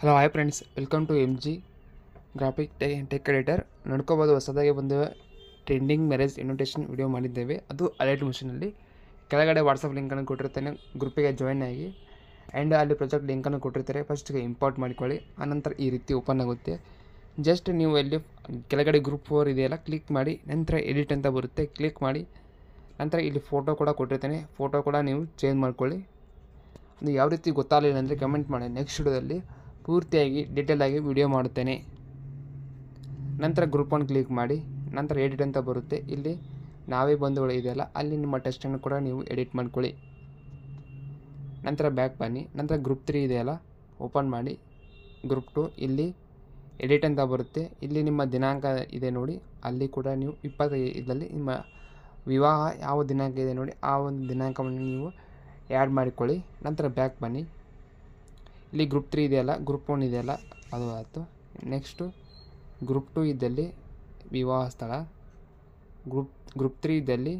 hello hi friends welcome to M G graphic tech editor ನೋಡ್ಕೋಬೋದು, ಹೊಸದಾಗಿ ಬಂದು trending marriage invitation video ಮಾಡಿದ್ದೇವೆ. ಅದು ಅಲರ್ಟ್ ಮಿಷನಲ್ಲಿ ಕೆಳಗಡೆ ವಾಟ್ಸಪ್ ಲಿಂಕನ್ನು ಕೊಟ್ಟಿರ್ತೇನೆ ಗ್ರೂಪಿಗೆ ಜಾಯ್ನ್ ಆಗಿ. ಆ್ಯಂಡ್ ಅಲ್ಲಿ ಪ್ರಾಜೆಕ್ಟ್ ಲಿಂಕನ್ನು ಕೊಟ್ಟಿರ್ತಾರೆ. ಫಸ್ಟ್ಗೆ ಇಂಪೋರ್ಟ್ ಮಾಡ್ಕೊಳ್ಳಿ. ಆನಂತರ ಈ ರೀತಿ ಓಪನ್ ಆಗುತ್ತೆ. ಜಸ್ಟ್ ನೀವು ಎಲ್ಲಿ ಕೆಳಗಡೆ ಗ್ರೂಪ್ ಫೋರ್ ಇದೆಯಲ್ಲ ಕ್ಲಿಕ್ ಮಾಡಿ. ನಂತರ ಎಡಿಟ್ ಅಂತ ಬರುತ್ತೆ. ಕ್ಲಿಕ್ ಮಾಡಿ. ನಂತರ ಇಲ್ಲಿ ಫೋಟೋ ಕೂಡ ಕೊಟ್ಟಿರ್ತೇನೆ. ಫೋಟೋ ಕೂಡ ನೀವು ಚೇಂಜ್ ಮಾಡ್ಕೊಳ್ಳಿ. ಅದು ಯಾವ ರೀತಿ ಗೊತ್ತಾಗಲಿಲ್ಲ ಅಂದರೆ ಕಮೆಂಟ್ ಮಾಡಿ. ನೆಕ್ಸ್ಟ್ ವಿಡಿಯೋದಲ್ಲಿ ಪೂರ್ತಿಯಾಗಿ ಡೀಟೇಲ್ ಆಗಿ ವಿಡಿಯೋ ಮಾಡುತ್ತೇನೆ. ನಂತರ ಗ್ರೂಪ್ ಒನ್ ಕ್ಲಿಕ್ ಮಾಡಿ, ನಂತರ ಎಡಿಟ್ ಅಂತ ಬರುತ್ತೆ. ಇಲ್ಲಿ ನಾವೇ ಬಂಧುಗಳು ಇದೆಯಲ್ಲ, ಅಲ್ಲಿ ನಿಮ್ಮ ಟೆಸ್ಟನ್ನು ಕೂಡ ನೀವು ಎಡಿಟ್ ಮಾಡ್ಕೊಳ್ಳಿ. ನಂತರ ಬ್ಯಾಕ್ ಬನ್ನಿ. ನಂತರ ಗ್ರೂಪ್ ತ್ರೀ ಇದೆಯಲ್ಲ ಓಪನ್ ಮಾಡಿ. ಗ್ರೂಪ್ ಟು ಇಲ್ಲಿ ಎಡಿಟ್ ಅಂತ ಬರುತ್ತೆ. ಇಲ್ಲಿ ನಿಮ್ಮ ದಿನಾಂಕ ಇದೆ ನೋಡಿ. ಅಲ್ಲಿ ಕೂಡ ನೀವು ಇಪ್ಪತ್ತೈದರಲ್ಲಿ ನಿಮ್ಮ ವಿವಾಹ ಯಾವ ದಿನಾಂಕ ಇದೆ ನೋಡಿ, ಆ ಒಂದು ದಿನಾಂಕವನ್ನು ನೀವು ಆ್ಯಡ್ ಮಾಡಿಕೊಳ್ಳಿ. ನಂತರ ಬ್ಯಾಕ್ ಬನ್ನಿ. ಇಲ್ಲಿ ಗ್ರೂಪ್ ತ್ರೀ ಇದೆಯಲ್ಲ ಗ್ರೂಪ್ ಒನ್ ಇದೆಯಲ್ಲ, ಅದು ಆಯಿತು. ನೆಕ್ಸ್ಟು ಗ್ರೂಪ್ ಟು ಇದ್ದಲ್ಲಿ ವಿವಾಹ ಸ್ಥಳ. ಗ್ರೂಪ್ ಗ್ರೂಪ್ ತ್ರೀ ಇದ್ದಲ್ಲಿ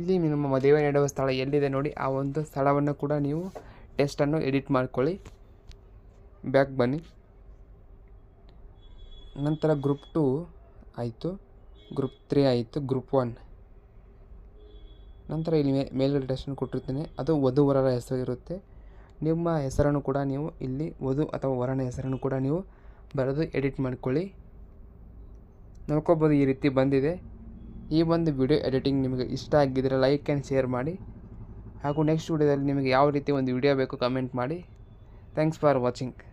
ಇಲ್ಲಿ ನಿಮ್ಮ ಮದುವೆ ನಡೆಯುವ ಸ್ಥಳ ಎಲ್ಲಿದೆ ನೋಡಿ, ಆ ಒಂದು ಸ್ಥಳವನ್ನು ಕೂಡ ನೀವು ಟೆಸ್ಟನ್ನು ಎಡಿಟ್ ಮಾಡ್ಕೊಳ್ಳಿ. ಬ್ಯಾಕ್ ಬನ್ನಿ. ನಂತರ ಗ್ರೂಪ್ ಟು ಆಯಿತು. ಗ್ರೂಪ್ ತ್ರೀ ಆಯಿತು ಗ್ರೂಪ್ ಒನ್ ನಂತರ ಇಲ್ಲಿ ಮೇಲೆ ಮೇಲ್ಗಡೆ ಟೆಸ್ಟನ್ನು ಕೊಟ್ಟಿರ್ತೀನಿ. ಅದು ವಧುವರರ ಹೆಸರು ಇರುತ್ತೆ. ನಿಮ್ಮ ಹೆಸರನ್ನು ಕೂಡ ನೀವು ಇಲ್ಲಿ ವಧು ಅಥವಾ ವರನ ಹೆಸರನ್ನು ಕೂಡ ನೀವು ಬರೆದು ಎಡಿಟ್ ಮಾಡ್ಕೊಳ್ಳಿ. ನೋಡ್ಕೋಬೋದು ಈ ರೀತಿ ಬಂದಿದೆ. ಈ ಒಂದು ವಿಡಿಯೋ ಎಡಿಟಿಂಗ್ ನಿಮಗೆ ಇಷ್ಟ ಆಗಿದ್ದರೆ ಲೈಕ್ ಆ್ಯಂಡ್ ಶೇರ್ ಮಾಡಿ. ಹಾಗೂ ನೆಕ್ಸ್ಟ್ ವಿಡಿಯೋದಲ್ಲಿ ನಿಮಗೆ ಯಾವ ರೀತಿ ಒಂದು ವಿಡಿಯೋ ಬೇಕು ಕಮೆಂಟ್ ಮಾಡಿ. Thanks for watching.